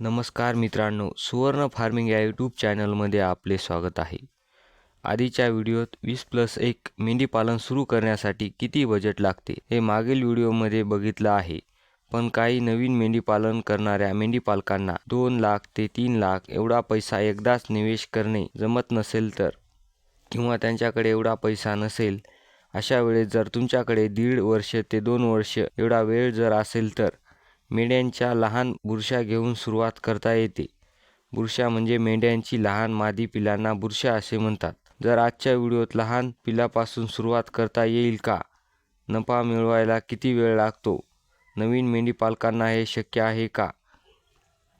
नमस्कार मित्रांनो सुवर्ण फार्मिंग या यूट्यूब चॅनलमध्ये आपले स्वागत आहे. आधीच्या व्हिडिओत वीस प्लस एक मेंढीपालन सुरू करण्यासाठी किती बजेट लागते हे मागील व्हिडिओमध्ये बघितलं आहे. पण काही नवीन मेंढीपालन करणाऱ्या मेंढीपालकांना दोन लाख ते तीन लाख एवढा पैसा एकदाच निवेश करणे जमत नसेल तर किंवा त्यांच्याकडे एवढा पैसा नसेल अशा वेळेस जर तुमच्याकडे दीड वर्ष ते दोन वर्ष एवढा वेळ जर असेल तर मेंढ्यांच्या लहान बुरशा घेऊन सुरुवात करता येते. बुरशा म्हणजे मेंढ्यांची लहान मादी पिलांना बुरशा असे म्हणतात. जर आजच्या व्हिडिओत लहान पिलापासून सुरुवात करता येईल का? नफा मिळवायला किती वेळ लागतो? नवीन मेंढीपालकांना हे शक्य आहे का?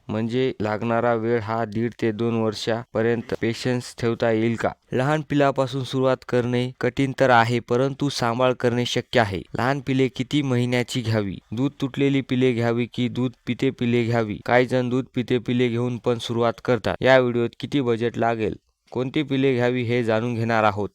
म्हणजे लागणारा वेळ हा दीड ते दोन वर्षापर्यंत पेशन्स ठेवता येईल का? लहान पिलापासून सुरुवात करणे कठीण तर आहे परंतु सांभाळ करणे शक्य आहे. लहान पिले किती महिन्याची घ्यावी? दूध तुटलेली पिले घ्यावी की दूध पिते पिले घ्यावी? काही जण दूध पिते पिले घेऊन पण सुरुवात करतात. या व्हिडिओत किती बजेट लागेल? कोणती पिले घ्यावी हे जाणून घेणार आहोत.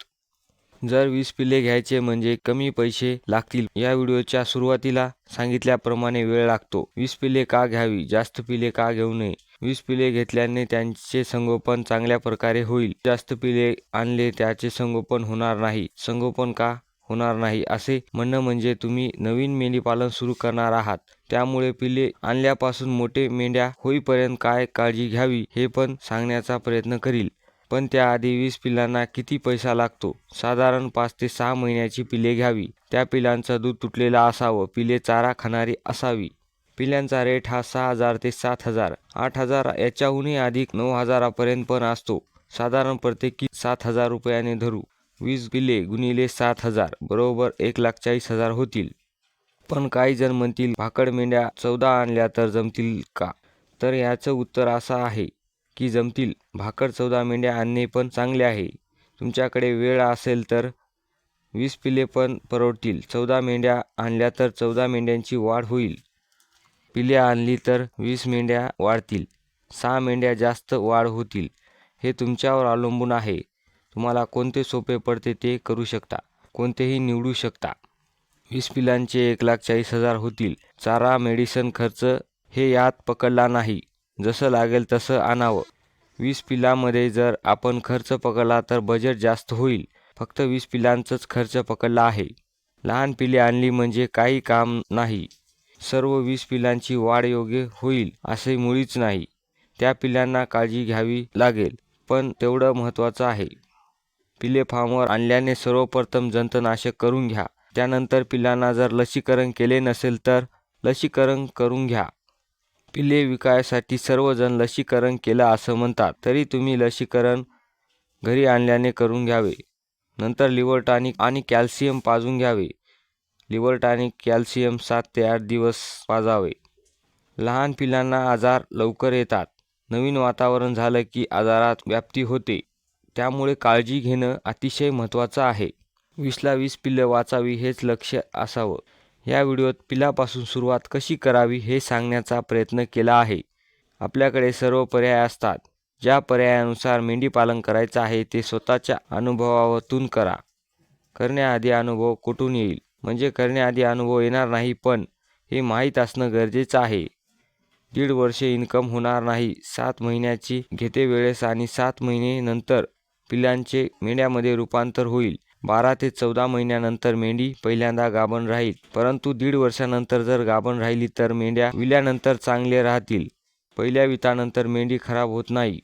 जर वीस पिले घ्यायचे म्हणजे कमी पैसे लागतील. या व्हिडिओच्या सुरुवातीला सांगितल्याप्रमाणे वेळ लागतो. वीस पिले का घ्यावी? जास्त पिले का घेऊ नये? वीस पिले घेतल्याने त्यांचे संगोपन चांगल्या प्रकारे होईल. जास्त पिले आणले त्याचे संगोपन होणार नाही. संगोपन का होणार नाही? असे म्हणणं म्हणजे तुम्ही नवीन मेंढीपालन सुरू करणार आहात. त्यामुळे पिले आणल्यापासून मोठे मेंढ्या होईपर्यंत काय काळजी घ्यावी हे पण सांगण्याचा प्रयत्न करील. पण त्याआधी वीस पिल्लांना किती पैसा लागतो? साधारण पाच ते सहा महिन्याची पिले घ्यावी. त्या पिलांचं दूध तुटलेलं असावं पिले चारा खाणारी असावी. पिल्यांचा रेट हा सहा हजार ते सात हजार. आठ हजार याच्याहूनही अधिक नऊ हजारापर्यंत पण असतो. साधारण प्रत्येकी सात हजार रुपयाने धरू. वीस पिले गुणिले सात हजार बरोबर एक लाख चाळीस हजार होतील. पण काही जण म्हणतील भाकड मेंढ्या चौदा आणल्या तर जमतील का? तर याचं उत्तर असं आहे. की जमतील. भाकर चौदा मेंढ्या आणणे पण चांगले आहे. तुमच्याकडे वेळ असेल तर वीस पिले पण परवडतील. चौदा मेंढ्या आणल्या तर चौदा मेंढ्यांची वाढ होईल. पिले आणली तर वीस मेंढ्या वाढतील. सहा मेंढ्या जास्त वाढ होतील. हे तुमच्यावर अवलंबून आहे. तुम्हाला कोणते सोपे पडते ते करू शकता. कोणतेही निवडू शकता. वीस पिलांचे एक लाख चाळीस हजार होतील. चारा मेडिसन खर्च हे यात पकडला नाही. जसं लागेल तसं आणावं. वीस पिलामध्ये जर आपण खर्च पकडला तर बजेट जास्त होईल. फक्त वीस पिलांचंच खर्च पकडला आहे. लहान पिले आणली म्हणजे काही काम नाही. सर्व वीस पिलांची वाढ योग्य होईल असे मुळीच नाही. त्या पिलांना काळजी घ्यावी लागेल पण तेवढं महत्त्वाचं आहे. पिले फार्मवर आणल्याने सर्वप्रथम जंतनाशक करून घ्या. त्यानंतर पिलांना जर लसीकरण केले नसेल तर लसीकरण करून घ्या. पिल्ले विकायसाठी सर्वजण लसीकरण केलं असं म्हणतात. तरी तुम्ही लसीकरण घरी आणल्याने करून घ्यावे. नंतर लिव्हर टॉनिक आणि कॅल्शियम पाजून घ्यावे. लिव्हर टॉनिक कॅल्शियम सात ते आठ दिवस पाजावे. लहान पिलांना आजार लवकर येतात. नवीन वातावरण झालं की आजारात व्याप्ती होते. त्यामुळे काळजी घेणं अतिशय महत्त्वाचं आहे. वीसला वीस पिल्लं वाचावी हेच लक्ष असावं. या व्हिडिओत पिलापासून सुरुवात कशी करावी हे सांगण्याचा प्रयत्न केला आहे. आपल्याकडे सर्व पर्याय असतात. ज्या पर्यायानुसार मेंढीपालन करायचं आहे ते स्वतःच्या अनुभवातून करा. करण्याआधी अनुभव कुठून येईल? म्हणजे करण्याआधी अनुभव येणार नाही पण हे माहीत असणं गरजेचं आहे. दीड वर्षे इन्कम होणार नाही. सात महिन्याची घेते वेळेस आणि सात महिने नंतर पिलांचे मेंढ्यामध्ये रूपांतर होईल. बारा ते चौदा महिन्यानंतर मेंढी पहिल्यांदा गाभण राहील. परंतु दीड वर्षानंतर जर गाभण राहिली तर मेंढ्या विल्यानंतर चांगले राहतील. पहिल्या वितानंतर मेंढी खराब होत नाही.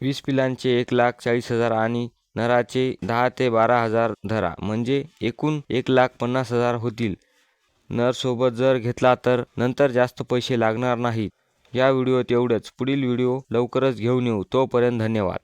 वीस पिलांचे एक लाख चाळीस हजार आणि नराचे दहा ते बारा हजार धरा म्हणजे एकूण एक लाख पन्नास हजार होतील. नरसोबत जर घेतला तर नंतर जास्त पैसे लागणार नाहीत. या व्हिडिओत एवढंच. पुढील व्हिडिओ लवकरच घेऊन येऊ. तोपर्यंत धन्यवाद.